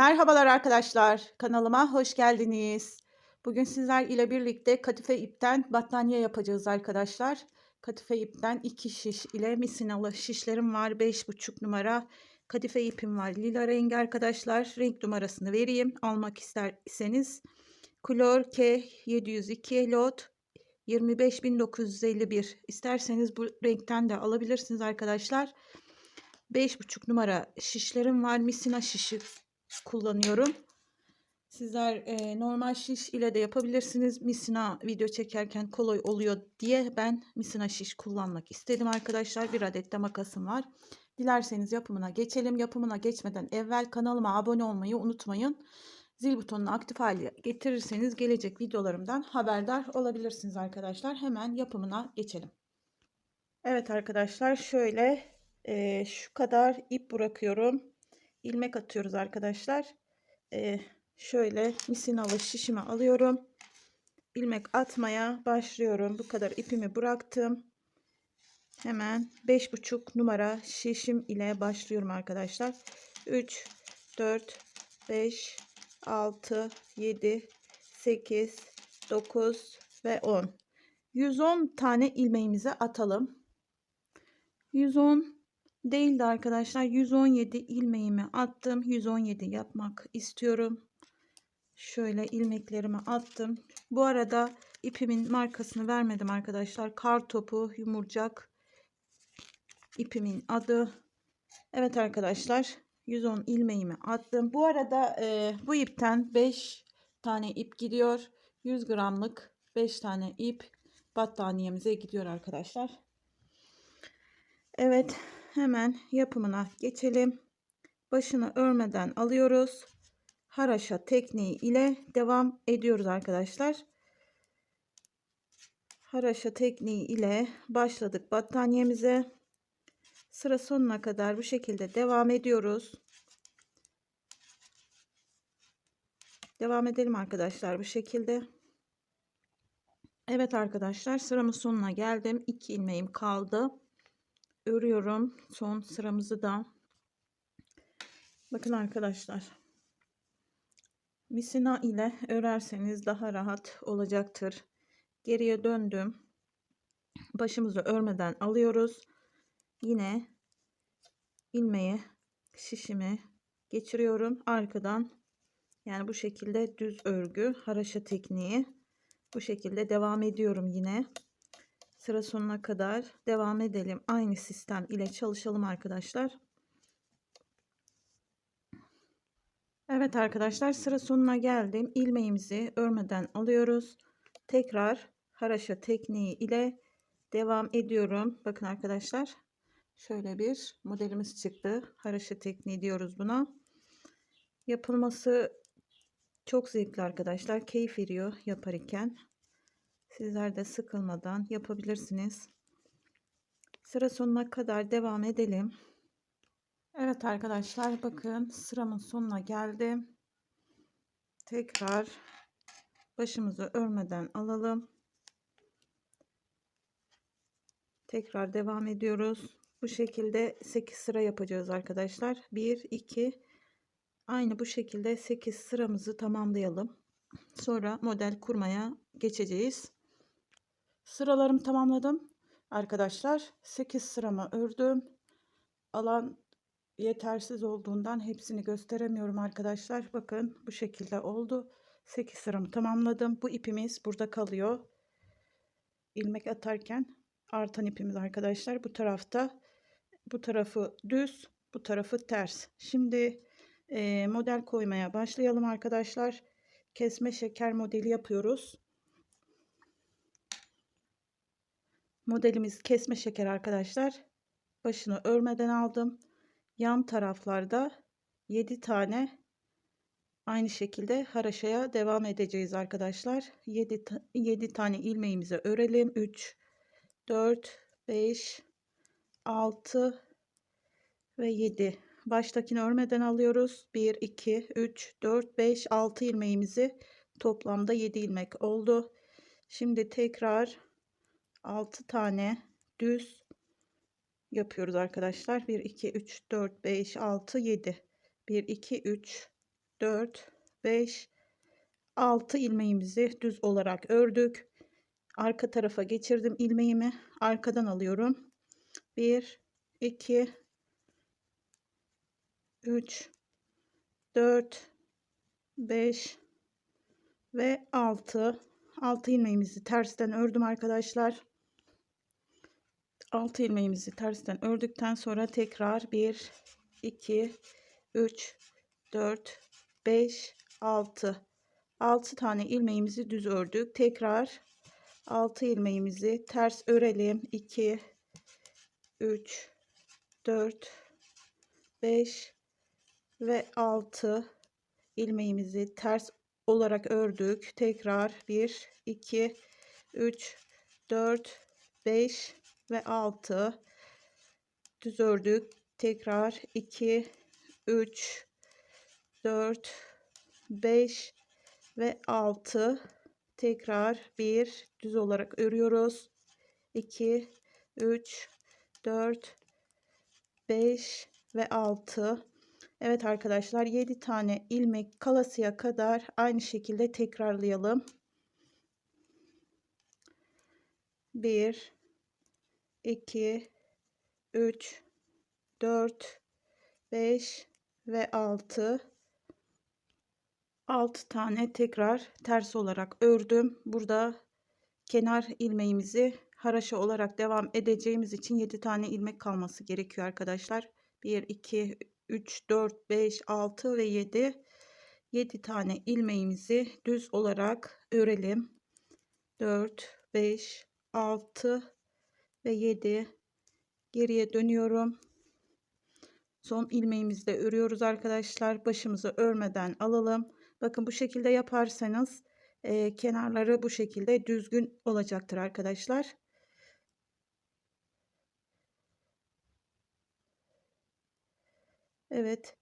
Merhabalar arkadaşlar, kanalıma hoş geldiniz. Bugün sizler ile birlikte kadife ipten battaniye yapacağız arkadaşlar. Kadife ipten iki şiş ile misinalı şişlerim var. 5,5 numara kadife ipim var. Lila rengi arkadaşlar. Renk numarasını vereyim. Almak isterseniz. Klor K 702 lot 25951 isterseniz bu renkten de alabilirsiniz arkadaşlar. 5,5 numara şişlerim var. Misina şişi kullanıyorum. Sizler e, normal şiş ile de yapabilirsiniz. Misina video çekerken kolay oluyor diye ben misina şiş kullanmak istedim arkadaşlar. Bir adet de makasım var. Dilerseniz yapımına geçelim. Yapımına geçmeden evvel kanalıma abone olmayı unutmayın. Zil butonunu aktif hale getirirseniz gelecek videolarımdan haberdar olabilirsiniz arkadaşlar. Hemen yapımına geçelim. Evet arkadaşlar şöyle e, şu kadar ip bırakıyorum ilmek atıyoruz arkadaşlar. Ee, şöyle misinalı şişimi alıyorum. ilmek atmaya başlıyorum. Bu kadar ipimi bıraktım. Hemen 5,5 numara şişim ile başlıyorum arkadaşlar. 3, 4, 5, 6, 7, 8, 9 ve 10. 110 tane ilmeğimizi atalım. 110 değildi arkadaşlar. 117 ilmeğimi attım. 117 yapmak istiyorum. Şöyle ilmeklerimi attım. Bu arada ipimin markasını vermedim arkadaşlar. Kar topu yumurcak ipimin adı. Evet arkadaşlar 110 ilmeğimi attım. Bu arada e, bu ipten 5 tane ip gidiyor. 100 gramlık 5 tane ip battaniyemize gidiyor arkadaşlar. Evet hemen yapımına geçelim. Başını örmeden alıyoruz. Haraşa tekniği ile devam ediyoruz arkadaşlar. Haraşa tekniği ile başladık battaniyemize. Sıra sonuna kadar bu şekilde devam ediyoruz. Devam edelim arkadaşlar bu şekilde. Evet arkadaşlar sıramın sonuna geldim. 2 ilmeğim kaldı örüyorum. Son sıramızı da. Bakın arkadaşlar. Misina ile örerseniz daha rahat olacaktır. Geriye döndüm. Başımızı örmeden alıyoruz. Yine ilmeği şişimi geçiriyorum. Arkadan yani bu şekilde düz örgü haraşa tekniği. Bu şekilde devam ediyorum yine sıra sonuna kadar devam edelim. Aynı sistem ile çalışalım arkadaşlar. Evet arkadaşlar sıra sonuna geldim. İlmeğimizi örmeden alıyoruz. Tekrar haraşa tekniği ile devam ediyorum. Bakın arkadaşlar şöyle bir modelimiz çıktı. Haraşa tekniği diyoruz buna. Yapılması çok zevkli arkadaşlar. Keyif veriyor yaparken. Sizler de sıkılmadan yapabilirsiniz. Sıra sonuna kadar devam edelim. Evet arkadaşlar bakın sıramın sonuna geldim. Tekrar başımızı örmeden alalım. Tekrar devam ediyoruz. Bu şekilde 8 sıra yapacağız arkadaşlar. 1 2 aynı bu şekilde 8 sıramızı tamamlayalım. Sonra model kurmaya geçeceğiz. Sıralarımı tamamladım. Arkadaşlar 8 sıramı ördüm. Alan yetersiz olduğundan hepsini gösteremiyorum arkadaşlar. Bakın bu şekilde oldu. 8 sıramı tamamladım. Bu ipimiz burada kalıyor. ilmek atarken artan ipimiz arkadaşlar. Bu tarafta bu tarafı düz, bu tarafı ters. Şimdi e, model koymaya başlayalım arkadaşlar. Kesme şeker modeli yapıyoruz. Modelimiz kesme şeker arkadaşlar. Başını örmeden aldım. Yan taraflarda 7 tane aynı şekilde haraşaya devam edeceğiz arkadaşlar. 7, 7 tane ilmeğimizi örelim. 3, 4, 5, 6 ve 7. Baştakini örmeden alıyoruz. 1, 2, 3, 4, 5, 6 ilmeğimizi toplamda 7 ilmek oldu. Şimdi tekrar 6 tane düz yapıyoruz arkadaşlar. 1 2 3 4 5 6 7 1 2 3 4 5 6 ilmeğimizi düz olarak ördük. Arka tarafa geçirdim ilmeğimi. Arkadan alıyorum. 1 2 3 4 5 ve 6 6 ilmeğimizi tersten ördüm arkadaşlar 6 ilmeğimizi tersten ördükten sonra tekrar 1 2 3 4 5 6 6 tane ilmeğimizi düz ördük. Tekrar 6 ilmeğimizi ters örelim. 2 3 4 5 ve 6 ilmeğimizi ters olarak ördük. Tekrar 1 2 3 4 5 ve 6 düz ördük. Tekrar 2 3 4 5 ve 6 tekrar 1 düz olarak örüyoruz. 2 3 4 5 ve 6 Evet arkadaşlar 7 tane ilmek kalasıya kadar aynı şekilde tekrarlayalım. 1 2 3 4 5 ve 6 6 tane tekrar ters olarak ördüm. Burada kenar ilmeğimizi haraşa olarak devam edeceğimiz için 7 tane ilmek kalması gerekiyor arkadaşlar. 1 2 3, 4, 5, 6 ve 7. 7 tane ilmeğimizi düz olarak örelim. 4, 5, 6 ve 7. Geriye dönüyorum. Son ilmeğimizi de örüyoruz arkadaşlar. Başımızı örmeden alalım. Bakın bu şekilde yaparsanız e, kenarları bu şekilde düzgün olacaktır arkadaşlar. Evet.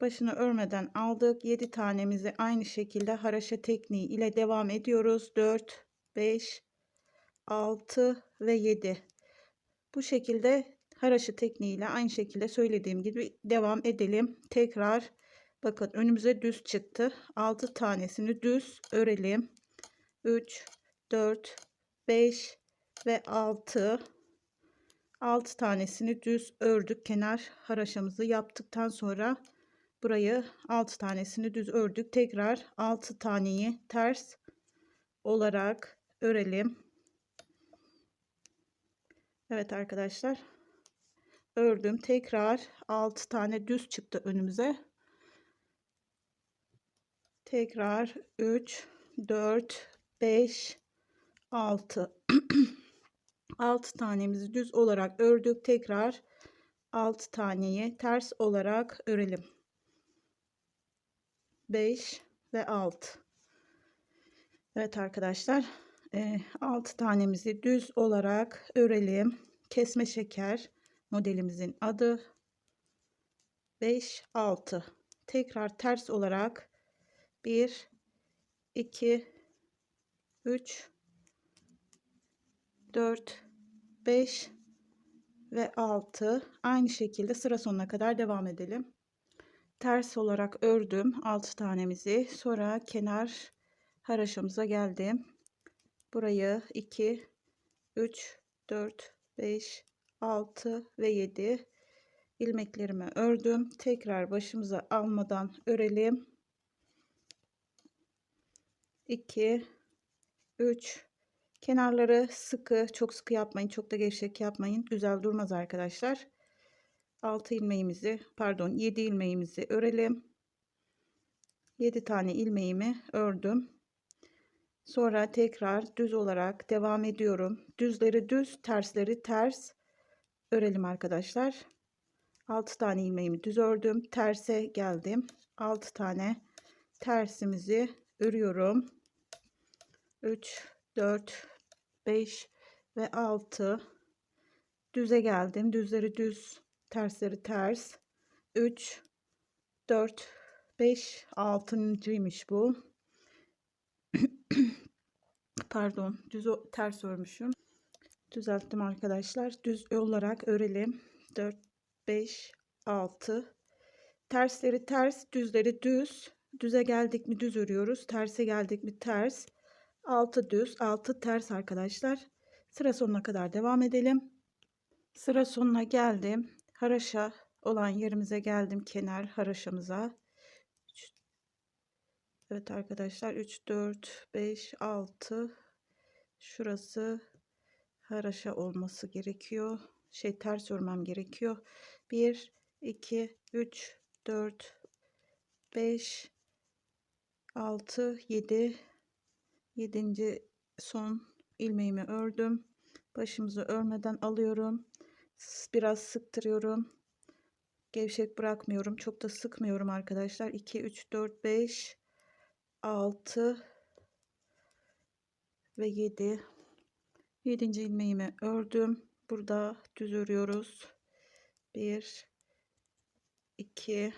Başını örmeden aldık. 7 tanemizi aynı şekilde haraşa tekniği ile devam ediyoruz. 4, 5, 6 ve 7. Bu şekilde haraşa tekniği ile aynı şekilde söylediğim gibi devam edelim. Tekrar bakın önümüze düz çıktı. 6 tanesini düz örelim. 3, 4, 5 ve 6 6 tanesini düz ördük. Kenar haraşamızı yaptıktan sonra burayı 6 tanesini düz ördük. Tekrar 6 taneyi ters olarak örelim. Evet arkadaşlar. Ördüm. Tekrar 6 tane düz çıktı önümüze. Tekrar 3 4 5 6 6 tanemizi düz olarak ördük. Tekrar 6 taneyi ters olarak örelim. 5 ve 6. Evet arkadaşlar 6 tanemizi düz olarak örelim. Kesme şeker modelimizin adı 5 6. Tekrar ters olarak 1 2 3 4 5 ve 6 aynı şekilde sıra sonuna kadar devam edelim. Ters olarak ördüm 6 tanemizi. Sonra kenar haraşamıza geldim. Burayı 2 3 4 5 6 ve 7 ilmeklerimi ördüm. Tekrar başımıza almadan örelim. 2 3 Kenarları sıkı, çok sıkı yapmayın, çok da gevşek yapmayın. Güzel durmaz arkadaşlar. 6 ilmeğimizi, pardon 7 ilmeğimizi örelim. 7 tane ilmeğimi ördüm. Sonra tekrar düz olarak devam ediyorum. Düzleri düz, tersleri ters örelim arkadaşlar. 6 tane ilmeğimi düz ördüm. Terse geldim. 6 tane tersimizi örüyorum. 3 4 5 ve 6 düze geldim. Düzleri düz, tersleri ters. 3 4 5 altıncıymış bu. Pardon, düz ters örmüşüm. Düzelttim arkadaşlar. Düz olarak örelim. 4 5 6 Tersleri ters, düzleri düz. Düze geldik mi düz örüyoruz. Terse geldik mi ters. Altı düz, altı ters arkadaşlar. Sıra sonuna kadar devam edelim. Sıra sonuna geldim. Haraşa olan yerimize geldim. Kenar haraşamıza. Evet arkadaşlar 3, 4, 5, 6. Şurası haraşa olması gerekiyor. Şey ters örmem gerekiyor. 1, 2, 3, 4, 5, 6, 7. 7. son ilmeğimi ördüm. Başımızı örmeden alıyorum. Biraz sıktırıyorum. Gevşek bırakmıyorum. Çok da sıkmıyorum arkadaşlar. 2, 3, 4, 5, 6 ve 7. 7. ilmeğimi ördüm. Burada düz örüyoruz. 1 2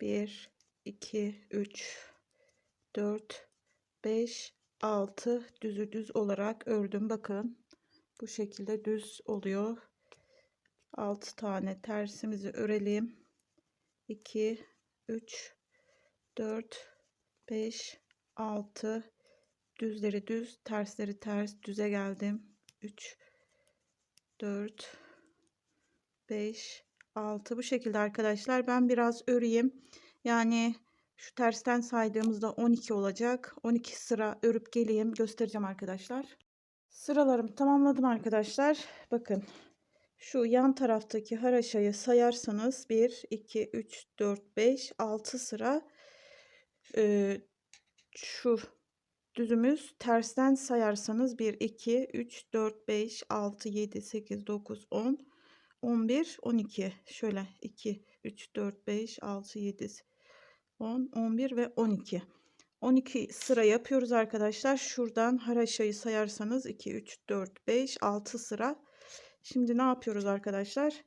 1 2 3 4 5 6 düzü düz olarak ördüm. Bakın bu şekilde düz oluyor. 6 tane tersimizi örelim. 2 3 4 5 6 düzleri düz, tersleri ters, düze geldim. 3 4 5 6 bu şekilde arkadaşlar. Ben biraz öreyim. Yani şu tersten saydığımızda 12 olacak. 12 sıra örüp geleyim. Göstereceğim arkadaşlar. Sıralarımı tamamladım arkadaşlar. Bakın. Şu yan taraftaki haraşayı sayarsanız 1, 2, 3, 4, 5, 6 sıra e, şu düzümüz tersten sayarsanız 1, 2, 3, 4, 5, 6, 7, 8, 9, 10, 11, 12. Şöyle 2, 3, 4, 5, 6, 7, 10, 11 ve 12. 12 sıra yapıyoruz arkadaşlar. Şuradan haraşayı sayarsanız 2, 3, 4, 5, 6 sıra. Şimdi ne yapıyoruz arkadaşlar?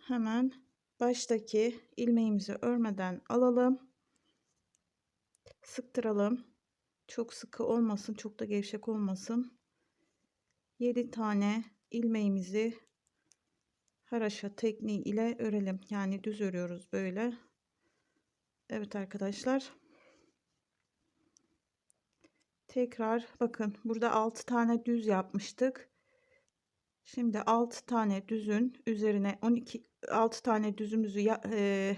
Hemen baştaki ilmeğimizi örmeden alalım. Sıktıralım. Çok sıkı olmasın, çok da gevşek olmasın. 7 tane ilmeğimizi haraşa tekniği ile örelim. Yani düz örüyoruz böyle. Evet arkadaşlar. Tekrar bakın burada 6 tane düz yapmıştık. Şimdi 6 tane düzün üzerine 12 6 tane düzümüzü ya, e,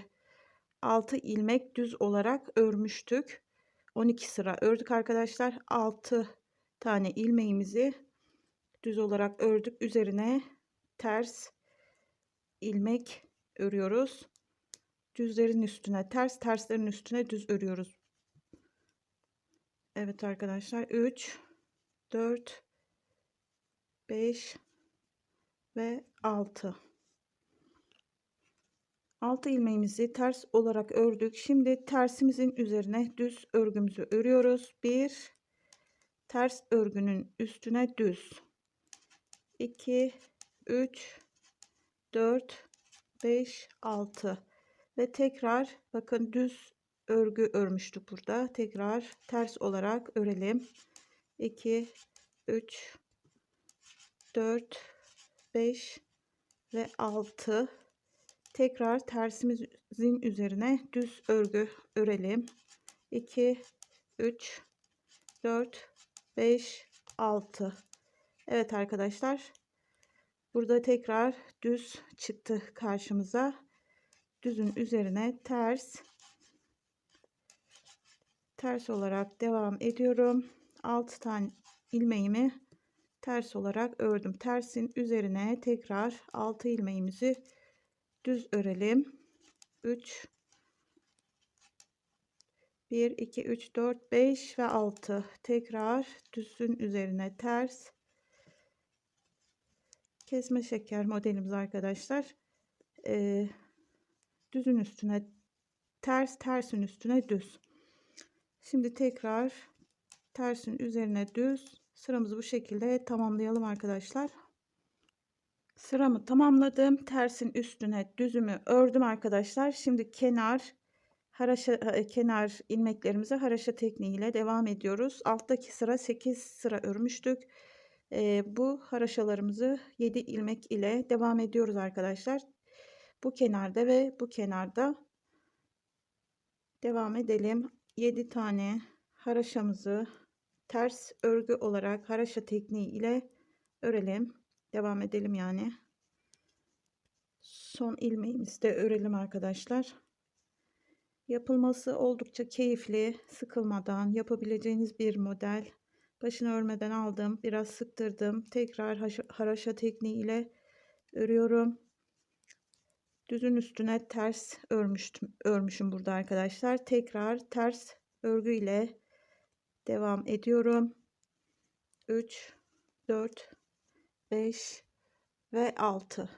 6 ilmek düz olarak örmüştük. 12 sıra ördük arkadaşlar. 6 tane ilmeğimizi düz olarak ördük. Üzerine ters ilmek örüyoruz. Düzlerin üstüne ters, terslerin üstüne düz örüyoruz. Evet arkadaşlar 3 4 5 ve 6 6 ilmeğimizi ters olarak ördük. Şimdi tersimizin üzerine düz örgümüzü örüyoruz. 1 ters örgünün üstüne düz. 2 3 4 5 6 ve tekrar bakın düz örgü örmüştük burada. Tekrar ters olarak örelim. 2 3 4 5 ve 6 tekrar tersimizin üzerine düz örgü örelim. 2 3 4 5 6 Evet arkadaşlar burada tekrar düz çıktı karşımıza. Düzün üzerine ters ters olarak devam ediyorum. 6 tane ilmeğimi ters olarak ördüm. Tersin üzerine tekrar 6 ilmeğimizi düz örelim. 3 1 2 3 4 5 ve 6 tekrar düzün üzerine ters. Kesme şeker modelimiz arkadaşlar. Ee, düzün üstüne ters tersin üstüne düz. Şimdi tekrar tersin üzerine düz. Sıramızı bu şekilde tamamlayalım arkadaşlar sıramı tamamladım tersin üstüne düzümü ördüm arkadaşlar şimdi kenar haraşa e, kenar ilmeklerimize haraşa tekniğiyle devam ediyoruz alttaki sıra 8 sıra örmüştük Ee, bu haraşalarımızı 7 ilmek ile devam ediyoruz arkadaşlar. Bu kenarda ve bu kenarda devam edelim. 7 tane haraşamızı ters örgü olarak haraşa tekniği ile örelim. Devam edelim yani. Son ilmeğimizi de örelim arkadaşlar. Yapılması oldukça keyifli, sıkılmadan yapabileceğiniz bir model. Başını örmeden aldım, biraz sıktırdım. Tekrar haraşa tekniği ile örüyorum. Düzün üstüne ters örmüştüm, örmüşüm burada arkadaşlar. Tekrar ters örgü ile devam ediyorum. 3 4 5 ve 6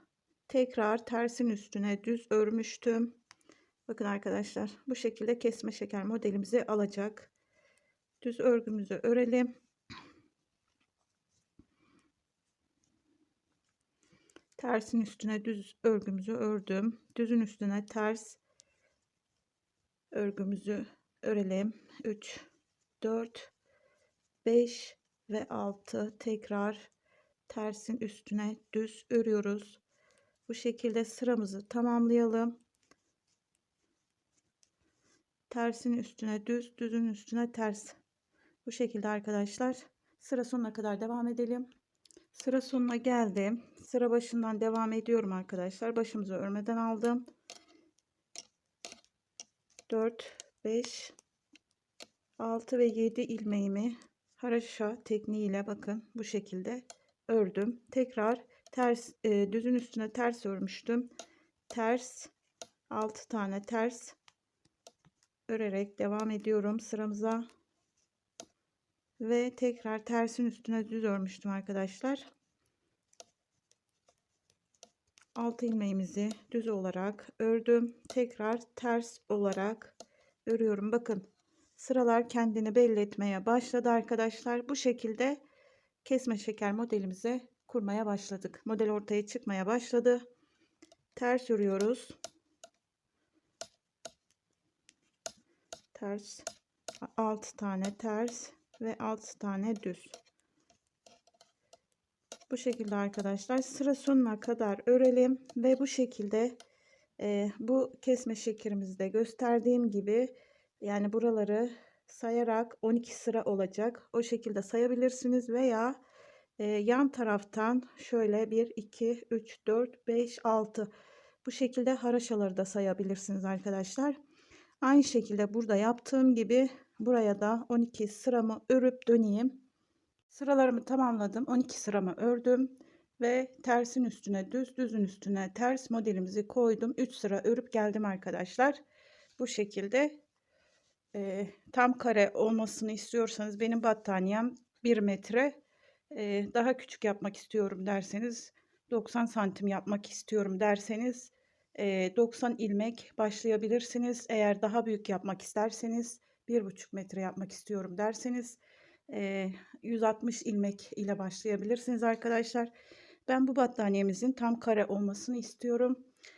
tekrar tersin üstüne düz örmüştüm. Bakın arkadaşlar bu şekilde kesme şeker modelimizi alacak. Düz örgümüzü örelim. Tersin üstüne düz örgümüzü ördüm. Düzün üstüne ters örgümüzü örelim. 3 4 5 ve 6 tekrar tersin üstüne düz örüyoruz. Bu şekilde sıramızı tamamlayalım. Tersin üstüne düz, düzün üstüne ters. Bu şekilde arkadaşlar sıra sonuna kadar devam edelim. Sıra sonuna geldim. Sıra başından devam ediyorum arkadaşlar. Başımızı örmeden aldım. 4 5 6 ve 7 ilmeğimi haraşa tekniğiyle bakın bu şekilde ördüm. Tekrar ters e, düzün üstüne ters örmüştüm. Ters 6 tane ters örerek devam ediyorum sıramıza. Ve tekrar tersin üstüne düz örmüştüm arkadaşlar. 6 ilmeğimizi düz olarak ördüm. Tekrar ters olarak örüyorum. Bakın sıralar kendini belli etmeye başladı arkadaşlar. Bu şekilde kesme şeker modelimize kurmaya başladık. Model ortaya çıkmaya başladı. Ters örüyoruz. Ters 6 tane ters ve 6 tane düz. Bu şekilde arkadaşlar sıra sonuna kadar örelim ve bu şekilde e, bu kesme şekerimizde gösterdiğim gibi yani buraları sayarak 12 sıra olacak. O şekilde sayabilirsiniz veya e, yan taraftan şöyle 1, 2, 3, 4, 5, 6 bu şekilde haraşaları da sayabilirsiniz arkadaşlar. Aynı şekilde burada yaptığım gibi buraya da 12 sıramı örüp döneyim. Sıralarımı tamamladım. 12 sıramı ördüm ve tersin üstüne düz düzün üstüne ters modelimizi koydum. 3 sıra örüp geldim arkadaşlar. Bu şekilde e, tam kare olmasını istiyorsanız benim battaniyem 1 metre e, daha küçük yapmak istiyorum derseniz 90 santim yapmak istiyorum derseniz e, 90 ilmek başlayabilirsiniz. Eğer daha büyük yapmak isterseniz 1,5 metre yapmak istiyorum derseniz e, 160 ilmek ile başlayabilirsiniz arkadaşlar. Ben bu battaniyemizin tam kare olmasını istiyorum.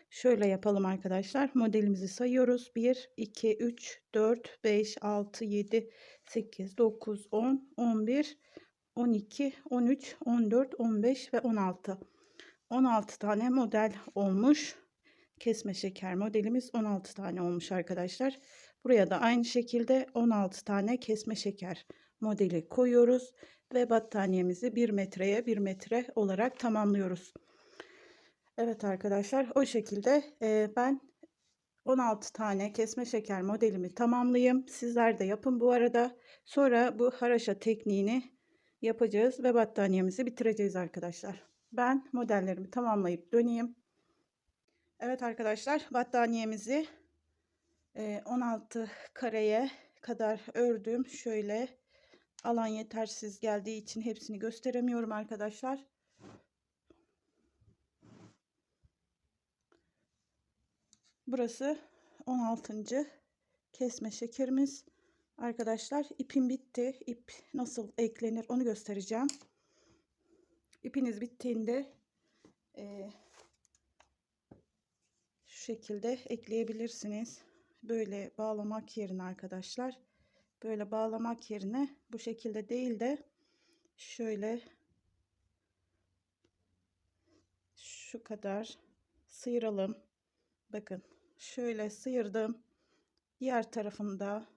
Şöyle yapalım arkadaşlar. Modelimizi sayıyoruz. 1, 2, 3, 4, 5, 6, 7, 8, 9, 10, 11, 12, 13, 14, 15 ve 16. 16 tane model olmuş. Kesme şeker modelimiz 16 tane olmuş arkadaşlar. Buraya da aynı şekilde 16 tane kesme şeker modeli koyuyoruz ve battaniyemizi 1 metreye 1 metre olarak tamamlıyoruz. Evet arkadaşlar o şekilde e, ben 16 tane kesme şeker modelimi tamamlayayım. Sizler de yapın bu arada. Sonra bu haraşa tekniğini yapacağız ve battaniyemizi bitireceğiz arkadaşlar. Ben modellerimi tamamlayıp döneyim. Evet arkadaşlar battaniyemizi 16 e, kareye kadar ördüm. Şöyle alan yetersiz geldiği için hepsini gösteremiyorum arkadaşlar. Burası 16. kesme şekerimiz. Arkadaşlar ipim bitti. İp nasıl eklenir onu göstereceğim. İpiniz bittiğinde e, şu şekilde ekleyebilirsiniz. Böyle bağlamak yerine arkadaşlar. Böyle bağlamak yerine bu şekilde değil de şöyle şu kadar sıyıralım. Bakın şöyle sıyırdım. Diğer tarafında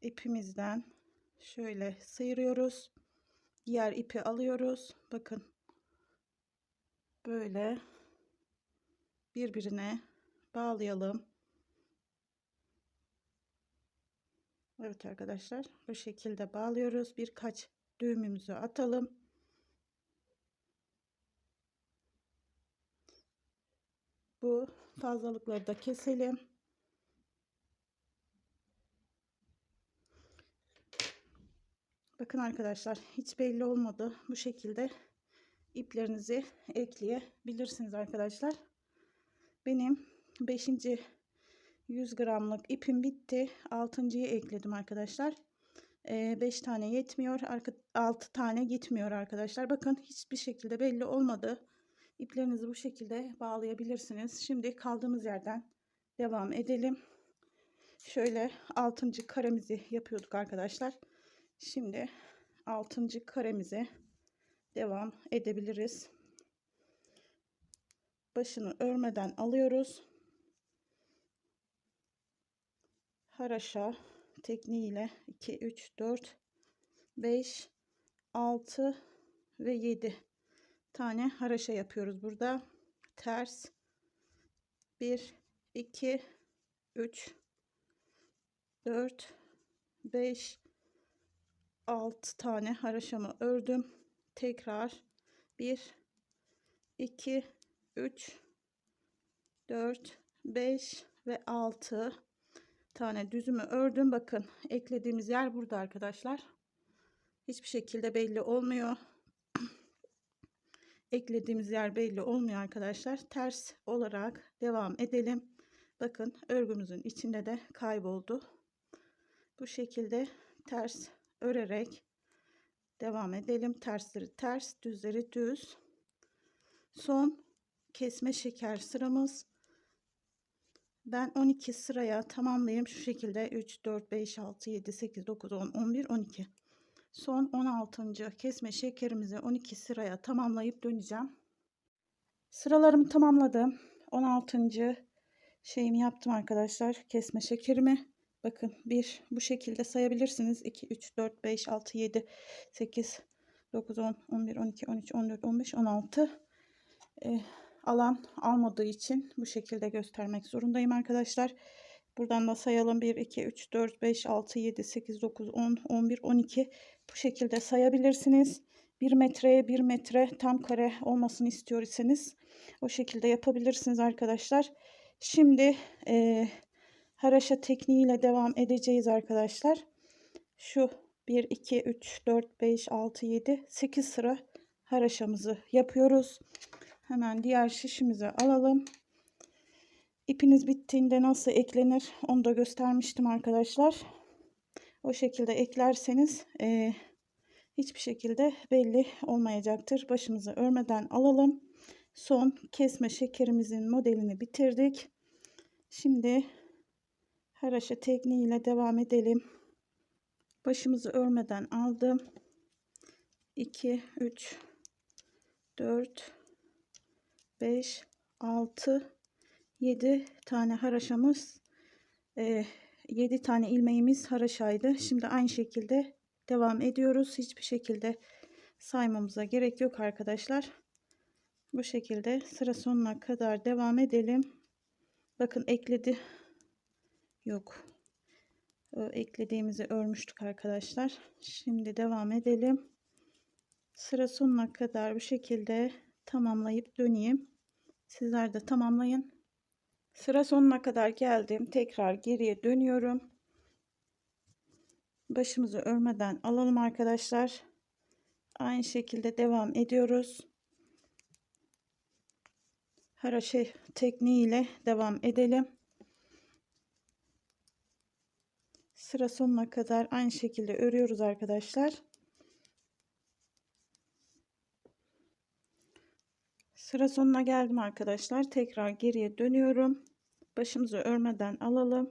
ipimizden şöyle sıyırıyoruz. Diğer ipi alıyoruz. Bakın böyle birbirine bağlayalım. Evet arkadaşlar bu şekilde bağlıyoruz. Birkaç düğümümüzü atalım. Bu fazlalıkları da keselim. Bakın arkadaşlar hiç belli olmadı. Bu şekilde iplerinizi ekleyebilirsiniz arkadaşlar. Benim 5. 100 gramlık ipim bitti. 6.yı ekledim arkadaşlar. 5 tane yetmiyor. 6 tane gitmiyor arkadaşlar. Bakın hiçbir şekilde belli olmadı. İplerinizi bu şekilde bağlayabilirsiniz. Şimdi kaldığımız yerden devam edelim. Şöyle 6. karemizi yapıyorduk arkadaşlar. Şimdi 6. karemize devam edebiliriz. Başını örmeden alıyoruz. Haraşa tekniğiyle 2 3 4 5 6 ve 7 tane haraşa yapıyoruz burada. Ters 1 2 3 4 5 6 tane haraşamı ördüm. Tekrar 1 2 3 4 5 ve 6 tane düzümü ördüm. Bakın eklediğimiz yer burada arkadaşlar. Hiçbir şekilde belli olmuyor. Eklediğimiz yer belli olmuyor arkadaşlar. Ters olarak devam edelim. Bakın örgümüzün içinde de kayboldu. Bu şekilde ters örerek devam edelim. Tersleri ters, düzleri düz. Son kesme şeker sıramız. Ben 12 sıraya tamamlayayım. Şu şekilde 3, 4, 5, 6, 7, 8, 9, 10, 11, 12. Son 16. kesme şekerimizi 12 sıraya tamamlayıp döneceğim. Sıralarımı tamamladım. 16. şeyimi yaptım arkadaşlar. Kesme şekerimi. Bakın 1 bu şekilde sayabilirsiniz. 2, 3, 4, 5, 6, 7, 8, 9, 10, 11, 12, 13, 14, 15, 16. Ee, alan almadığı için bu şekilde göstermek zorundayım arkadaşlar. Buradan da sayalım. 1, 2, 3, 4, 5, 6, 7, 8, 9, 10, 11, 12. Bu şekilde sayabilirsiniz. 1 metreye 1 metre tam kare olmasını istiyorsanız o şekilde yapabilirsiniz arkadaşlar. Şimdi e, haraşa tekniğiyle devam edeceğiz arkadaşlar. Şu 1, 2, 3, 4, 5, 6, 7, 8 sıra haraşamızı yapıyoruz. Hemen diğer şişimizi alalım. İpiniz bittiğinde nasıl eklenir onu da göstermiştim arkadaşlar. O şekilde eklerseniz e, hiçbir şekilde belli olmayacaktır. Başımızı örmeden alalım. Son kesme şekerimizin modelini bitirdik. Şimdi haraşa tekniğiyle devam edelim. Başımızı örmeden aldım. 2, 3, 4, 5, 6, 7 tane haraşamız, e, 7 tane ilmeğimiz haraşaydı. Şimdi aynı şekilde devam ediyoruz. Hiçbir şekilde saymamıza gerek yok arkadaşlar. Bu şekilde sıra sonuna kadar devam edelim. Bakın ekledi. Yok. Eklediğimizi örmüştük arkadaşlar. Şimdi devam edelim. Sıra sonuna kadar bu şekilde tamamlayıp döneyim. Sizler de tamamlayın. Sıra sonuna kadar geldim. Tekrar geriye dönüyorum. Başımızı örmeden alalım arkadaşlar. Aynı şekilde devam ediyoruz. Haraşe tekniğiyle devam edelim. Sıra sonuna kadar aynı şekilde örüyoruz arkadaşlar. Sıra sonuna geldim arkadaşlar. Tekrar geriye dönüyorum. Başımızı örmeden alalım.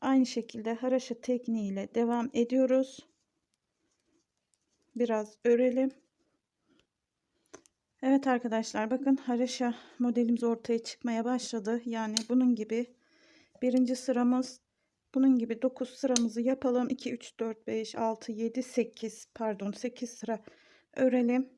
Aynı şekilde haraşa tekniğiyle devam ediyoruz. Biraz örelim. Evet arkadaşlar bakın hareşa modelimiz ortaya çıkmaya başladı. Yani bunun gibi birinci sıramız bunun gibi 9 sıramızı yapalım. 2, 3, 4, 5, 6, 7, 8 pardon 8 sıra örelim.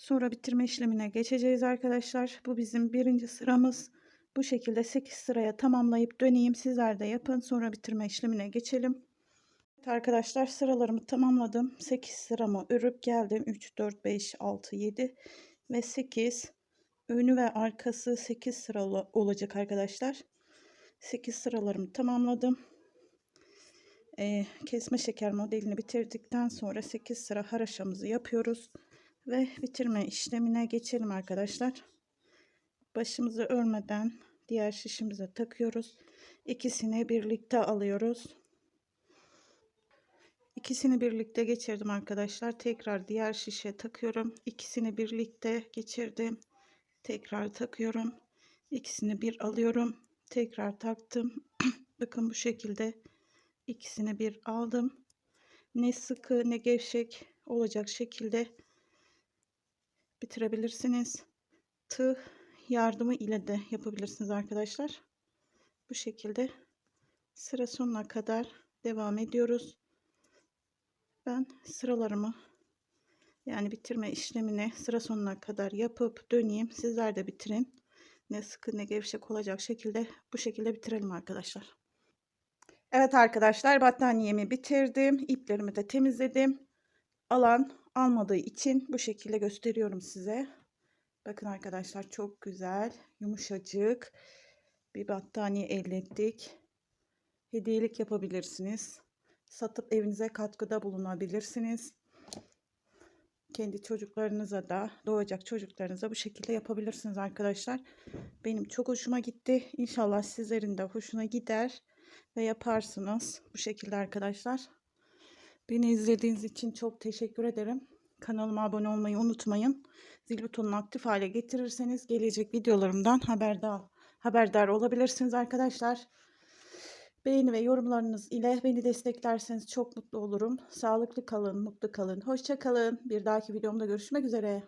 Sonra bitirme işlemine geçeceğiz arkadaşlar. Bu bizim birinci sıramız. Bu şekilde 8 sıraya tamamlayıp döneyim. Sizler de yapın. Sonra bitirme işlemine geçelim. Evet arkadaşlar sıralarımı tamamladım. 8 sıramı örüp geldim. 3, 4, 5, 6, 7 ve 8. Önü ve arkası 8 sıra ola- olacak arkadaşlar. 8 sıralarımı tamamladım. Ee, kesme şeker modelini bitirdikten sonra 8 sıra haraşamızı yapıyoruz. Ve bitirme işlemine geçelim arkadaşlar. Başımızı örmeden diğer şişimize takıyoruz. İkisini birlikte alıyoruz. İkisini birlikte geçirdim arkadaşlar. Tekrar diğer şişe takıyorum. İkisini birlikte geçirdim. Tekrar takıyorum. İkisini bir alıyorum. Tekrar taktım. Bakın bu şekilde ikisini bir aldım. Ne sıkı ne gevşek olacak şekilde bitirebilirsiniz. Tığ yardımı ile de yapabilirsiniz arkadaşlar. Bu şekilde sıra sonuna kadar devam ediyoruz. Ben sıralarımı yani bitirme işlemini sıra sonuna kadar yapıp döneyim. Sizler de bitirin. Ne sıkı ne gevşek olacak şekilde bu şekilde bitirelim arkadaşlar. Evet arkadaşlar battaniyemi bitirdim. İplerimi de temizledim. Alan almadığı için bu şekilde gösteriyorum size. Bakın arkadaşlar çok güzel, yumuşacık bir battaniye elde ettik. Hediyelik yapabilirsiniz. Satıp evinize katkıda bulunabilirsiniz. Kendi çocuklarınıza da, doğacak çocuklarınıza bu şekilde yapabilirsiniz arkadaşlar. Benim çok hoşuma gitti. İnşallah sizlerin de hoşuna gider ve yaparsınız bu şekilde arkadaşlar. Beni izlediğiniz için çok teşekkür ederim. Kanalıma abone olmayı unutmayın. Zil butonunu aktif hale getirirseniz gelecek videolarımdan haberdar haberdar olabilirsiniz arkadaşlar. Beğeni ve yorumlarınız ile beni desteklerseniz çok mutlu olurum. Sağlıklı kalın, mutlu kalın. Hoşça kalın. Bir dahaki videomda görüşmek üzere.